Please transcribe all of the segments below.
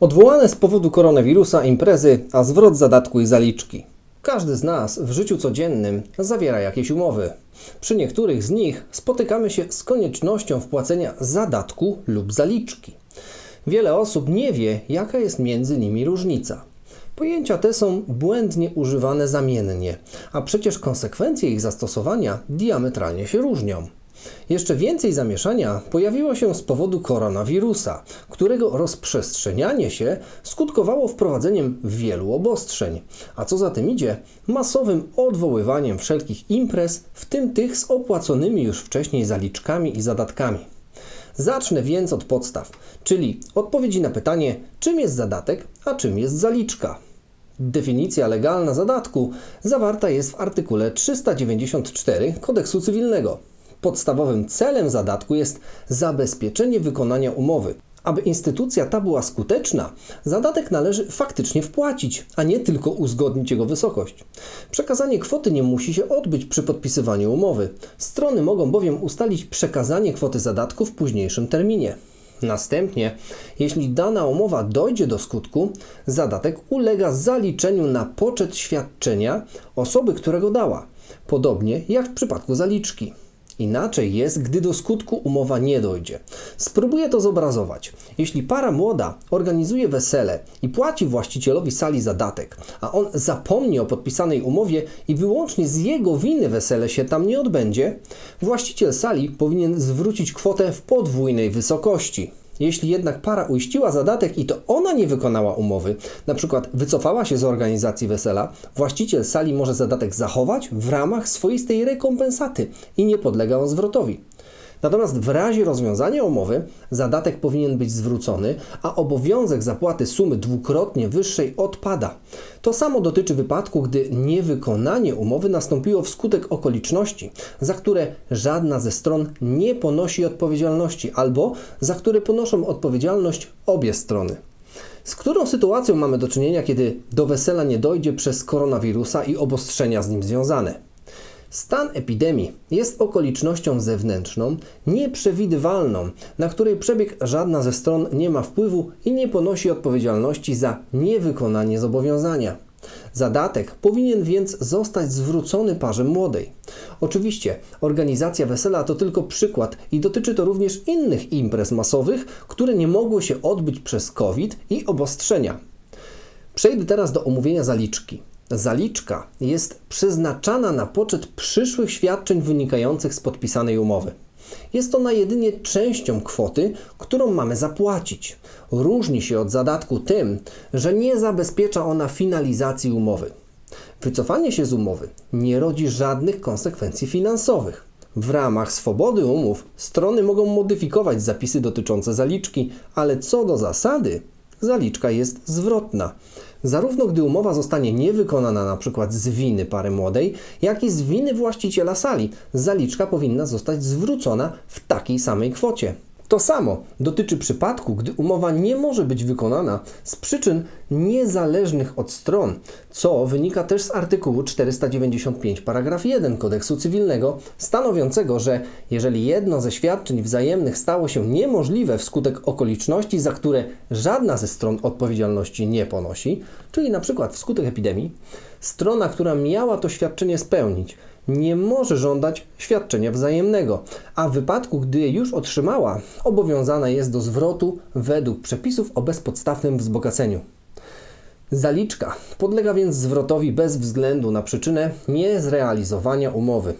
Odwołane z powodu koronawirusa imprezy, a zwrot zadatku i zaliczki. Każdy z nas w życiu codziennym zawiera jakieś umowy. Przy niektórych z nich spotykamy się z koniecznością wpłacenia zadatku lub zaliczki. Wiele osób nie wie, jaka jest między nimi różnica. Pojęcia te są błędnie używane zamiennie, a przecież konsekwencje ich zastosowania diametralnie się różnią. Jeszcze więcej zamieszania pojawiło się z powodu koronawirusa, którego rozprzestrzenianie się skutkowało wprowadzeniem wielu obostrzeń, a co za tym idzie, masowym odwoływaniem wszelkich imprez, w tym tych z opłaconymi już wcześniej zaliczkami i zadatkami. Zacznę więc od podstaw, czyli odpowiedzi na pytanie, czym jest zadatek, a czym jest zaliczka. Definicja legalna zadatku zawarta jest w artykule 394 Kodeksu Cywilnego. Podstawowym celem zadatku jest zabezpieczenie wykonania umowy. Aby instytucja ta była skuteczna, zadatek należy faktycznie wpłacić, a nie tylko uzgodnić jego wysokość. Przekazanie kwoty nie musi się odbyć przy podpisywaniu umowy. Strony mogą bowiem ustalić przekazanie kwoty zadatku w późniejszym terminie. Następnie, jeśli dana umowa dojdzie do skutku, zadatek ulega zaliczeniu na poczet świadczenia osoby, którego dała, podobnie jak w przypadku zaliczki. Inaczej jest, gdy do skutku umowa nie dojdzie. Spróbuję to zobrazować. Jeśli para młoda organizuje wesele i płaci właścicielowi sali zadatek, a on zapomni o podpisanej umowie i wyłącznie z jego winy wesele się tam nie odbędzie, właściciel sali powinien zwrócić kwotę w podwójnej wysokości. Jeśli jednak para uiściła zadatek i to ona nie wykonała umowy, na przykład wycofała się z organizacji wesela, właściciel sali może zadatek zachować w ramach swoistej rekompensaty i nie podlega on zwrotowi. Natomiast w razie rozwiązania umowy zadatek powinien być zwrócony, a obowiązek zapłaty sumy dwukrotnie wyższej odpada. To samo dotyczy wypadku, gdy niewykonanie umowy nastąpiło wskutek okoliczności, za które żadna ze stron nie ponosi odpowiedzialności albo za które ponoszą odpowiedzialność obie strony. Z którą sytuacją mamy do czynienia, kiedy do wesela nie dojdzie przez koronawirusa i obostrzenia z nim związane? Stan epidemii jest okolicznością zewnętrzną, nieprzewidywalną, na której przebieg żadna ze stron nie ma wpływu i nie ponosi odpowiedzialności za niewykonanie zobowiązania. Zadatek powinien więc zostać zwrócony parze młodej. Oczywiście, organizacja wesela to tylko przykład i dotyczy to również innych imprez masowych, które nie mogły się odbyć przez COVID i obostrzenia. Przejdę teraz do omówienia zaliczki. Zaliczka jest przeznaczana na poczet przyszłych świadczeń wynikających z podpisanej umowy. Jest ona jedynie częścią kwoty, którą mamy zapłacić. Różni się od zadatku tym, że nie zabezpiecza ona finalizacji umowy. Wycofanie się z umowy nie rodzi żadnych konsekwencji finansowych. W ramach swobody umów strony mogą modyfikować zapisy dotyczące zaliczki, ale co do zasady, zaliczka jest zwrotna. Zarówno gdy umowa zostanie niewykonana np. z winy pary młodej, jak i z winy właściciela sali, zaliczka powinna zostać zwrócona w takiej samej kwocie. To samo dotyczy przypadku, gdy umowa nie może być wykonana z przyczyn niezależnych od stron, co wynika też z artykułu 495 paragraf 1 Kodeksu Cywilnego, stanowiącego, że jeżeli jedno ze świadczeń wzajemnych stało się niemożliwe wskutek okoliczności, za które żadna ze stron odpowiedzialności nie ponosi, czyli przykład wskutek epidemii, strona, która miała to świadczenie spełnić, nie może żądać świadczenia wzajemnego, a w wypadku, gdy je już otrzymała, obowiązana jest do zwrotu według przepisów o bezpodstawnym wzbogaceniu. Zaliczka podlega więc zwrotowi bez względu na przyczynę niezrealizowania umowy.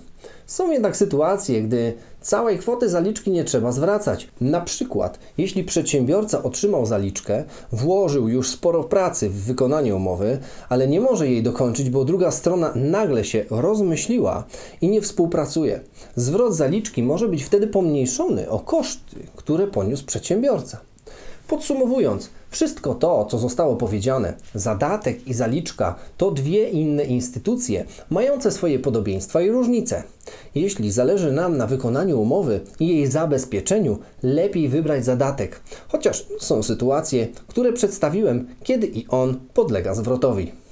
Są jednak sytuacje, gdy całej kwoty zaliczki nie trzeba zwracać. Na przykład, jeśli przedsiębiorca otrzymał zaliczkę, włożył już sporo pracy w wykonanie umowy, ale nie może jej dokończyć, bo druga strona nagle się rozmyśliła i nie współpracuje. Zwrot zaliczki może być wtedy pomniejszony o koszty, które poniósł przedsiębiorca. Podsumowując, wszystko to, co zostało powiedziane, zadatek i zaliczka, to dwie inne instytucje, mające swoje podobieństwa i różnice. Jeśli zależy nam na wykonaniu umowy i jej zabezpieczeniu, lepiej wybrać zadatek, chociaż są sytuacje, które przedstawiłem, kiedy i on podlega zwrotowi.